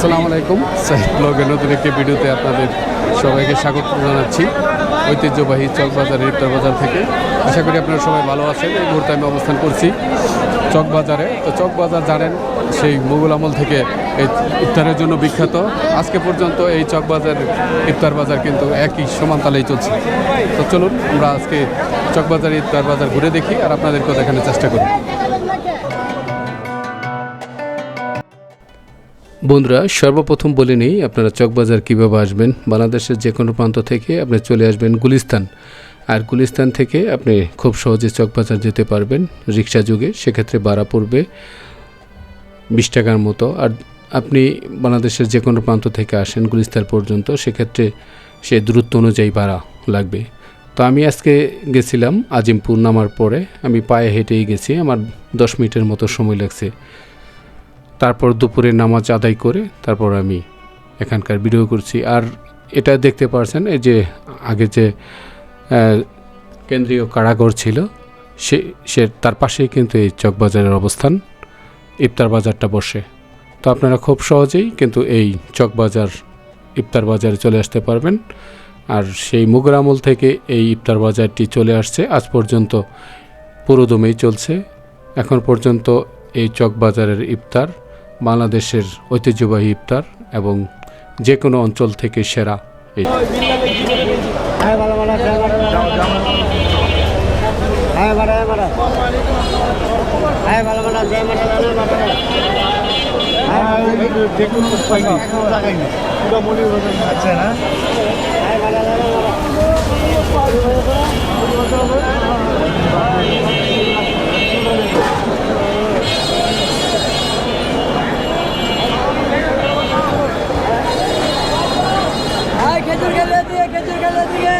আসসালামু আলাইকুম। সাইড ব্লগের নতুন একটি ভিডিওতে আপনাদের সবাইকে স্বাগত জানাচ্ছি। ঐতিহ্যবাহী চকবাজার ইফতার বাজার থেকে। আশা করি আপনারা সবাই ভালো আছেন। এই মুহূর্তে আমি অবস্থান করছি চকবাজারে। তো চকবাজার জানেন, সেই মুঘল আমল থেকে এই ইফতারের জন্য বিখ্যাত। আজকে পর্যন্ত এই চকবাজার ইফতার বাজার কিন্তু একই সমান তালেই চলছে। তো চলুন, আমরা আজকে চকবাজার ইফতার বাজার ঘুরে দেখি আর আপনাদেরকেও দেখানোর চেষ্টা করি। বন্ধুরা, সর্বপ্রথম বলে নেই আপনারা চকবাজার কীভাবে আসবেন। বাংলাদেশের যে কোনো প্রান্ত থেকে আপনি চলে আসবেন গুলিস্তান। আর গুলিস্তান থেকে আপনি খুব সহজে চকবাজার যেতে পারবেন রিক্সা যুগে, সেক্ষেত্রে ভাড়া পড়বে বিশ টাকার মতো। আর আপনি বাংলাদেশের যে কোনো প্রান্ত থেকে আসেন গুলিস্তান পর্যন্ত, সেক্ষেত্রে সে দূরত্ব অনুযায়ী ভাড়া লাগবে। তো আমি আজকে গেছিলাম আজিমপুর নামার পরে, আমি পায়ে হেঁটেই গেছি, আমার দশ মিনিটের মতো সময় লাগছে। তারপর দুপুরে নামাজ আদায় করে তারপর আমি এখানকার ভিডিও করছি। আর এটা দেখতে পারছেন, এই যে আগে যে কেন্দ্রীয় কারাগার ছিল, সে সে, তার পাশেই কিন্তু এই চকবাজারের অবস্থান, ইফতার বাজারটা বসে। তো আপনারা খুব সহজেই কিন্তু এই চকবাজার, ইফতার বাজারে চলে আসতে পারবেন। আর সেই মুগর আমল থেকে এই ইফতার বাজারটি চলে আসছে। আজ পর্যন্ত পুরোদমেই চলছে। এখন পর্যন্ত এই চকবাজারের ইফতার বাংলাদেশের ঐতিহ্যবাহী ইফতার এবং যে কোনো অঞ্চল থেকে সেরা ভালো হ্যাঁ ভালো হ্যাঁ ভালো হ্যাঁ ভালো হ্যাঁ ভালো ভালো জয় মাতা জয় মাতা দেখুন পাইনি কোনো টাকাই নেই পুরো মনে আচ্ছা না হ্যাঁ ভালো ভালো খেজুর গেলে দিয়ে খেজুর গেলে দিয়ে।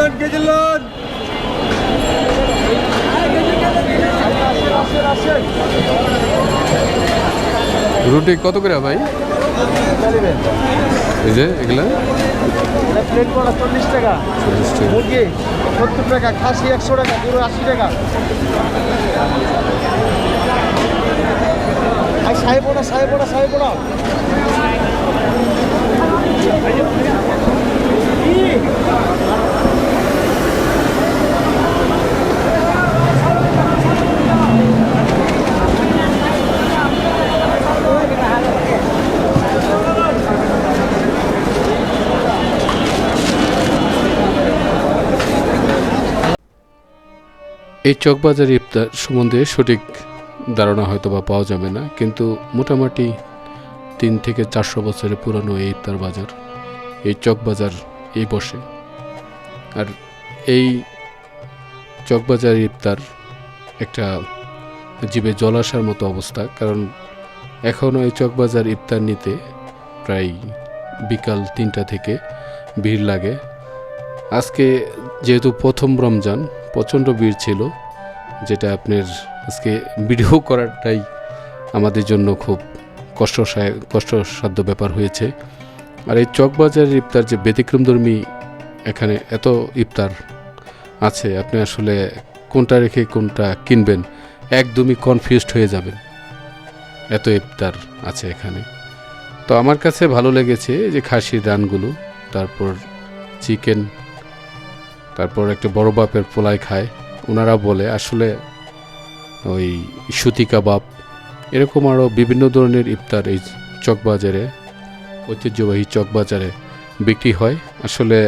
লোন লোন রুটি কত করে ভাই? এই যে এগুলা? প্লেট পড়া চল্লিশ টাকা। চল্লিশ টাকা। সত্তর টাকা, খাসি একশো টাকা পুরো আশি টাকা। আর সাহেব পোড়া সাহেব পোড়া সাহেব পোড়া এই চকবাজার ইফতার সম্বন্ধে সঠিক ধারণা হয়তো বা পাওয়া যাবে না, কিন্তু মোটামুটি তিন থেকে চারশো বছরের পুরনো এই ইফতার বাজার, এই চকবাজার এই বসে। আর এই চকবাজার ইফতার একটা জীবে জল আসার মতো অবস্থা, কারণ এখনও এই চকবাজার ইফতার নিতে প্রায় বিকাল তিনটা থেকে ভিড় লাগে। আজকে যেহেতু প্রথম রমজান প্রচণ্ড ভিড় ছিল, যেটা আপনার আজকে ভিডিও করাটাই আমাদের জন্য খুব কষ্ট কষ্টসাধ্য ব্যাপার হয়েছে। আর এই চকবাজারের ইফতার যে ব্যতিক্রমধর্মী এখানে এত ইফতার আছে, আপনি আসলে কোনটা রেখে কোনটা কিনবেন একদমই কনফিউজড হয়ে যাবেন। এত ইফতার আছে এখানে। তো আমার কাছে ভালো লেগেছে যে খাসির রানগুলো, তারপর চিকেন তারপর একটা বড় বাপের পোলাই খায়। ওনারা বলে, আসলে ওই সুতি কাবাব এরকম আরও বিভিন্ন ধরনের ইফতার এই চকবাজারে, ঐতিহ্যবাহী চকবাজারে বিক্রি হয়। আসলে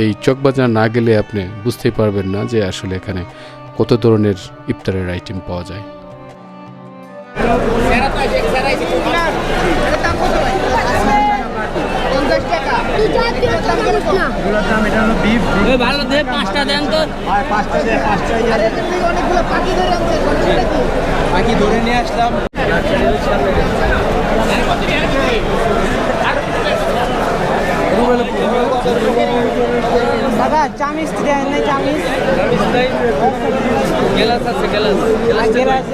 এই চকবাজার না গেলে আপনি বুঝতেই পারবেন না যে আসলে এখানে কত ধরনের ইফতারের আইটেম পাওয়া যায়। এগুলোর দাম এটা হলো বিফ ভালো দে পাঁচটা দেন তো। আর পাঁচটা দেয় পাঁচটা পাখি ধরে নিয়ে আসলাম। দাদা চামিচ দেন না চামিচ? গেলাস আছে গেলাস। গেলাস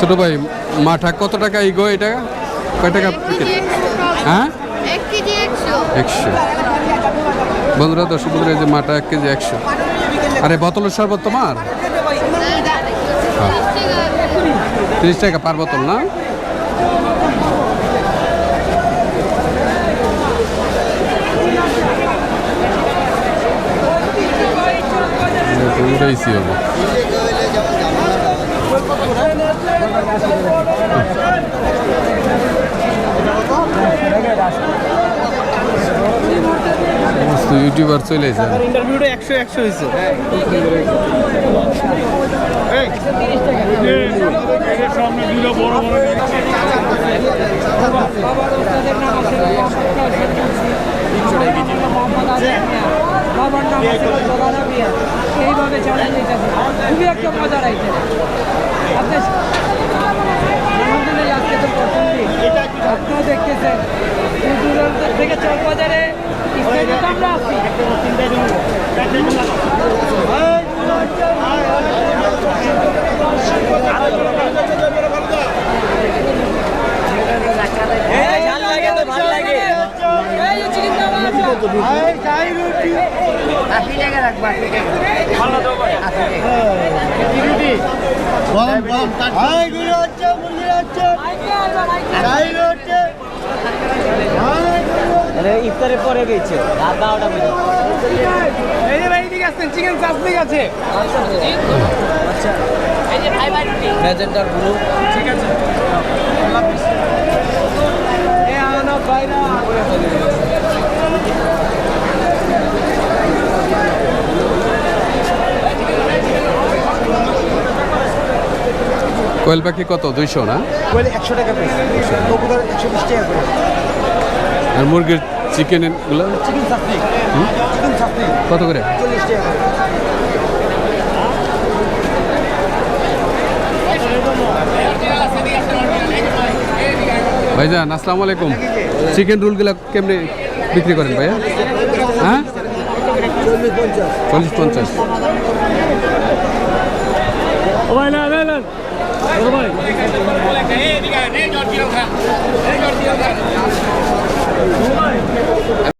ছোট ভাই মাঠা কত টাকা ইগো এটা? কয় টাকা হ্যাঁ? একশো। বন্ধুরা দর্শক বন্ধুরা এই যে মাটা এক কেজি একশো। আরে বোতলের শরবত তোমার? তিরিশ টাকা পার বোতল না? উঠাইছি হবে সমস্ত ইউটিউবার চলে এসে ইন্টারভিউটা একশো একশো হয়েছে। সামনে দুটো বড় বড় বাবার নাম আছে জোলারা বিয়া। এইভাবে চালিয়ে যেতেছে খুবই একটা মজার আইটেম আপনি আলহামদুলিল্লাহ আজকে তো প্রথম দিন আপনারা দেখতেছেন দূর দূরান্ত থেকে চকবাজারে স্টেজে তো আমরা আছি এই যে চিকেন দাম আছে আশি টাকা রাখব আশি টাকা বলম বলম হাই গুলো হচ্ছে মুরগি হচ্ছে হাই হচ্ছে ইফতারের পরে গেছে। রাত বারোটা বেজে। এই যে ভাই এদিকে আসছেন চিকেন চাসনিক আছে প্রেজেন্টারগুলো এ আনা বাইরা কোয়েল পাখি কত? দুইশো না? বলে একশো টাকা পিস একশো বিশ টাকা আর মুরগির চিকেনগুলো? চিকেন চাটনি চিকেন চাটনি কত করে? চল্লিশ টাকা করে। ভাইজান আসসালামু আলাইকুম। চিকেন রোলগুলো কেমনে বিক্রি করেন ভাইয়া? হ্যাঁ? চল্লিশ পঞ্চাশ। ভাই すごい!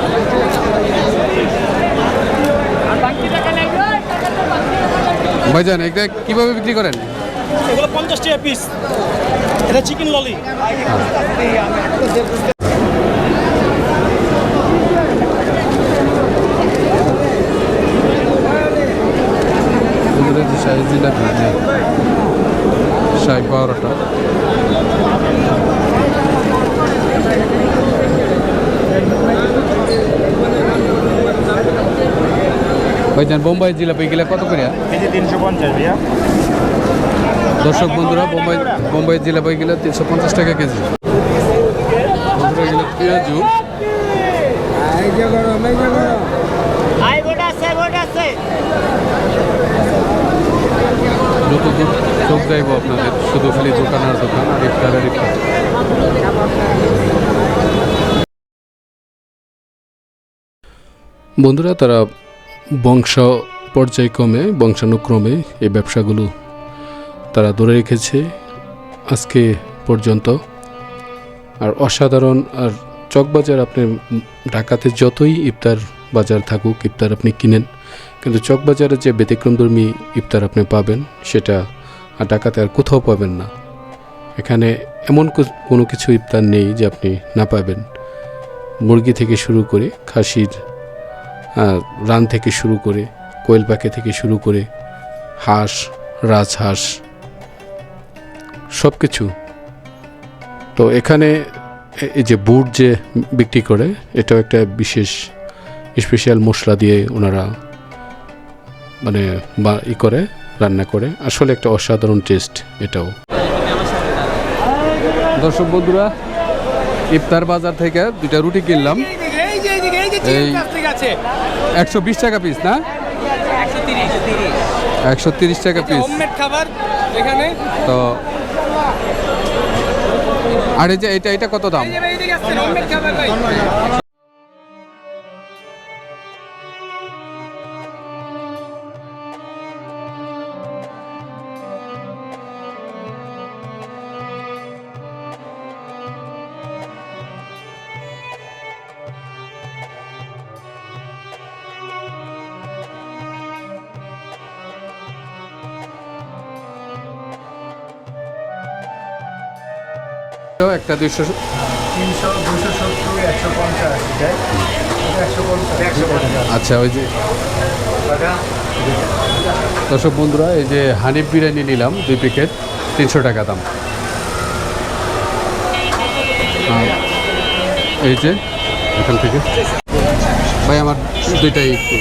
ভাইজান এটা কীভাবে বিক্রি করেন? এগুলো পঞ্চাশ টাকা পিস এটা চিকেন ললি সাইজ যে সাই জিলাপি যে শাহি পাওয়াটা ভাইজান বোম্বাই জিলাপি এগুলা কত করে কেজি তিনশো পঞ্চাশ ভাইয়া। দর্শক বন্ধুরা বোম্বাই বোম্বাই জিলাপি এগুলো তিনশো পঞ্চাশ টাকা কেজি। বন্ধুরা এগুলো পেঁয়াজু। আই গোটা আছে গোটা আছে। যত দূর চোখ যাইব আপনাদের শুধু খালি দোকান আর দোকান আর ইফতার আর ইফতার। বন্ধুরা তারা বংশ পর্যায়ক্রমে বংশানুক্রমে এই ব্যবসাগুলো তারা ধরে রেখেছে আজকে পর্যন্ত। আর অসাধারণ আর চকবাজার আপনি ঢাকাতে যতই ইফতার বাজার থাকুক, ইফতার আপনি কিনেন, কিন্তু চকবাজারে যে ব্যতিক্রমধর্মী ইফতার আপনি পাবেন, সেটা আর ঢাকাতে আর কোথাও পাবেন না। এখানে এমন কোনো কিছু ইফতার নেই যে আপনি না পাবেন। মুরগি থেকে শুরু করে খাসির রান থেকে শুরু করে কোয়েল পাখি থেকে শুরু করে হাঁস রাজহাঁস সব কিছু তো এখানে এই যে বুট যে বিক্রি করে এটাও একটা বিশেষ স্পেশাল মশলা দিয়ে ওনারা মানে বা ই করে রান্না করে। আসলে একটা অসাধারণ টেস্ট এটাও। দর্শক বন্ধুরা ইফতার বাজার থেকে দুইটা রুটি কিনলাম। এই একশো বিশ টাকা পিস না? একশো তিরিশ টাকা পিস খাবার এখানে। তো আর এই যে এটা এটা কত দাম? একটা দুইশো তিনশো দুশো সত্তর একশো পঞ্চাশ আচ্ছা ওই যে দর্শক বন্ধুরা এই যে হানিফ বিরিয়ানি নিলাম দুই প্যাকেট তিনশো টাকা দাম। এই যে এখান থেকে। ভাই আমার দুইটাই একটু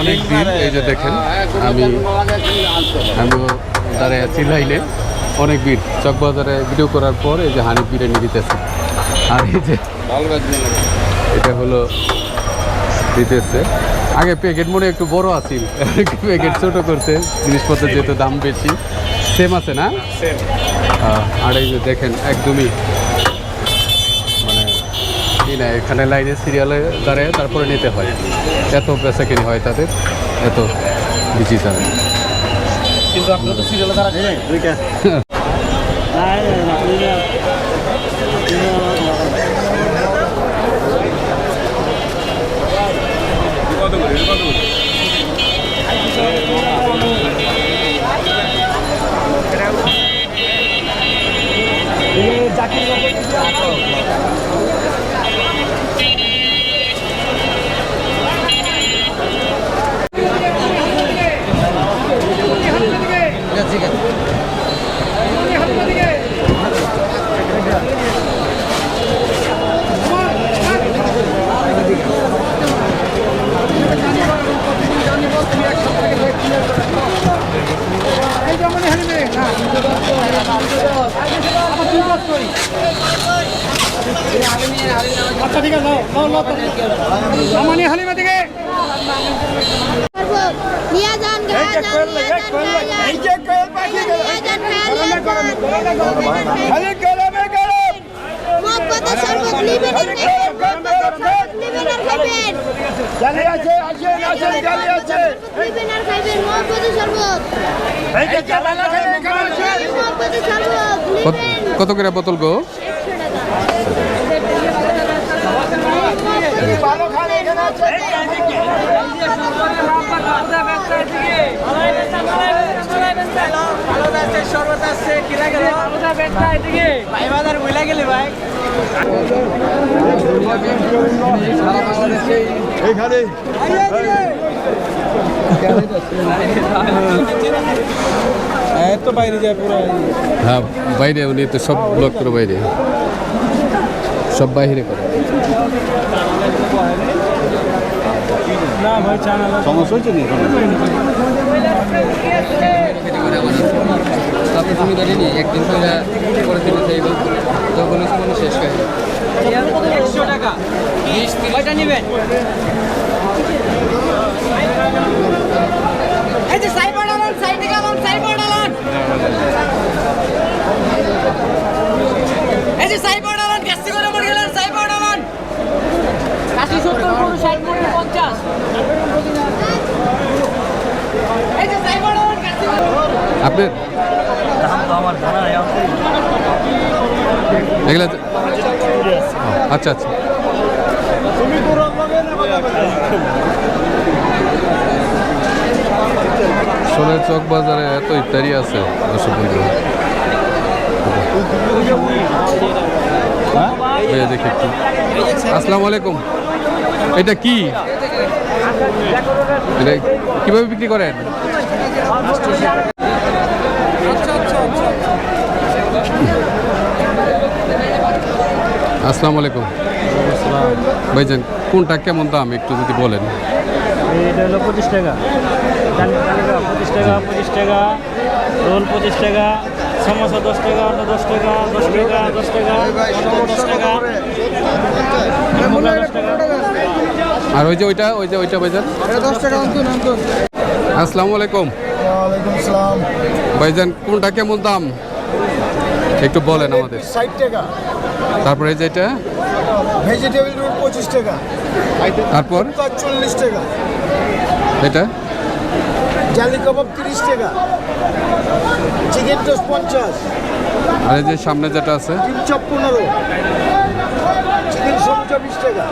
অনেক দিন এই যে দেখেন, আমি আমিও দাঁড়ায় আছি লাইনে। অনেক ভিড় চকবাজারে ভিডিও করার পর এই যে হানিফ বিরিয়ানি দিতেছে। আর এই যে এটা হলো দিতেছে। আগে প্যাকেট মনে একটু বড় আছিল, প্যাকেট ছোট করছে জিনিসপত্রের যেহেতু দাম বেশি। সেম আছে না? আহ, আর এই যে দেখেন একদমই মানে কি না এখানে লাইনে সিরিয়ালে দাঁড়ায় তারপরে নিতে হয়। এত বেচা কিনি হয় তাদের এত বিচি তাদের কিন্তু আপনার তো সিরিয়ালে দাঁড়া দুইটা আচ্ছা ঠিক আছে আমানি হালিমা থেকে নিয়ে যান ঘায়া যান নিয়ে যান ঘায়া যান নিয়ে যান ঘায়া যান মহব্বত শরবত নিবেন আর খাইবেন নিবেন আর খাইবেন জালি আছে আসেন আসেন জালি আছে। খাইবেন আর খাইবেন মহব্বত শরবত জালা শরবত কত- করে বোতল গো? ভালো খান এখানে আছে শরবত আছে কিনা গেল। ভাই বাজার বুঝলা গেলি ভাই। এইখানে এত বাইরে যায় পুরো। হ্যাঁ বাইরে উনি তো সব ব্লক করে বাইরে। সব বাইরে করে। না ভাই চানা সমস্যা হচ্ছে করে আমাদের আপনি তুমি দেখেনি একদিন করে পরের দিনে শেষ হয়ে একশো টাকা কয়টা নেবেন এই যে সাইড বাড়ালাম সাইড গেলাম সাইড বাড়ালাম এই যে সাইড বাড়ালাম করে মরে গেলেন সাইড বাড়ালাম কাশি সত্তর ষাট পনেরো পঞ্চাশ আপনার এগুলা আচ্ছা আচ্ছা। সোনার চক বাজারে এত ইত্যাদি আছে, দর্শক একটু। আসসালামু আলাইকুম। এটা কি? এটা কীভাবে বিক্রি করেন? আসসালামু আলাইকুম। ভাইজান কোনটা কেমন দাম একটু যদি বলেন? এটা হলো পঁচিশ টাকা। পঁচিশ টাকা পঁচিশ টাকা রোল পঁচিশ টাকা সমোসা দশ টাকা অন্য দশ টাকা দশ টাকা দশ টাকা দশ টাকা আর ওই যে ওইটা ওই যে ওইটা ভাইজান? দশ টাকা আসসালামু আলাইকুম। ওয়ালাইকুম আসসালাম। ভাইজান কোনটা কেমন দাম? একটু বলেন আমাদের। ষাট টাকা। তারপরে এই যে এটা? ভেজিটেবল রোল পঁচিশ টাকা। তারপর? চল্লিশ টাকা। এটা? জালি কাবাব তিরিশ টাকা। চিকেন টোস্ট পঞ্চাশ। আর এই যে সামনে যেটা আছে? তিন চপ পনেরো। চিকেন সমুচা বিশ টাকা।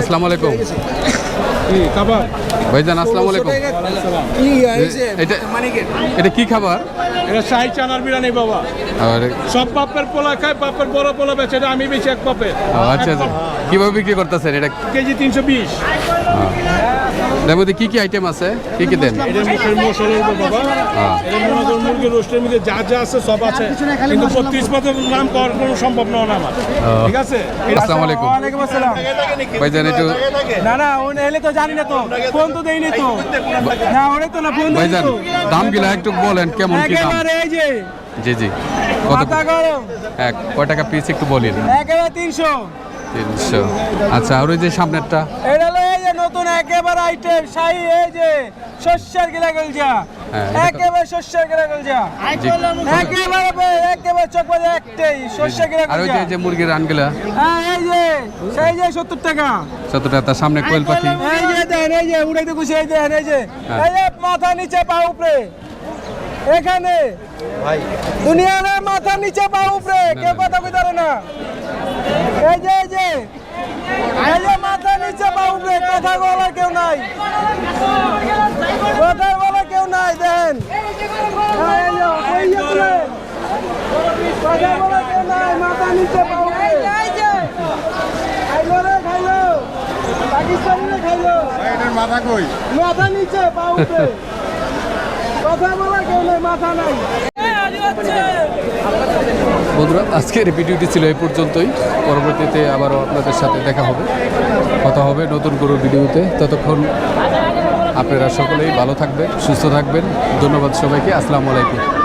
আসসালামু আলাইকুম। ভাইজান আসসালামু আলাইকুম। এটা এটা কি খাবার? এটা শাহি চানার বিরিয়ানি বাবা সব পাপের পোলা খায় পাপের বড় পোলা বেচে এটা আমি বেশি এক পাপে আচ্ছা আচ্ছা। কীভাবে বিক্রি করতেছেন? এটা কেজি তিনশো বিশ এর মধ্যে কি কি আইটেম আছে? কি কি দেন? মুখের উপর বাবা। মুরগির রোস্টের মধ্যে যা যা আছে সব আছে। কিন্তু পাতার নাম করার কোনো সম্ভব নয় না আমার ঠিক আছে? আসসালামু আলাইকুম। ওয়ালাইকুম আসসালাম। ভাইজান একটু না না ও এলে তো জানি না তো। ফোন তো দেয়নি তো। না ওরে তো না ফোন ভাইজান তো। একটু বলেন কেমন কি দাম? একেবারে এই যে। জি জি। কত এক কয় টাকা পিস একটু বলেন একেবারে তিনশো। তিনশো। আচ্ছা আর ওই যে সামনেরটা? এটা হলো এই যে নতুন একেবারে আইটেম শাহি এই যে শস্যের গিলা গলজা। হ্যাঁ, একেবারে শস্যের গিলা গলজা। একেবারে একেবারে চোখ বাজে একটাই শস্যের গিলা আর ওই যে এই যে মুরগির রানগুলা? হ্যাঁ এই যে সেই যে টাকা। সতেরো তার সামনে কোয়েল পাখি। এই যে দেন এই যে উড়াইতে খুশি এই দেন এই যে। হ্যাঁ। এই মাথা নিচে পা উপরে। এখানে। দুনিয়ার মাথা নিচে পা উপরে। কেউ কথা পারে না। এই যে এই যে। এই যে মাথা নিচে পা উপরে কথা বলার কেউ নাই কথা বলার কেউ নাই দেন হ্যাঁ, এই যে, ওই যে তুলে। কথা বলার কেউ নাই মাথা নিচে পা উপরে খাইলো রে খাইলো পাকিস্তানিরা খাইলো বন্ধুরা, আজকের ভিডিওটি ছিল এই পর্যন্তই। পরবর্তীতে আবারও আপনাদের সাথে দেখা হবে, কথা হবে নতুন কোনো ভিডিওতে। ততক্ষণ আপনারা সকলেই ভালো থাকবেন, সুস্থ থাকবেন। ধন্যবাদ সবাইকে, আসসালামু আলাইকুম।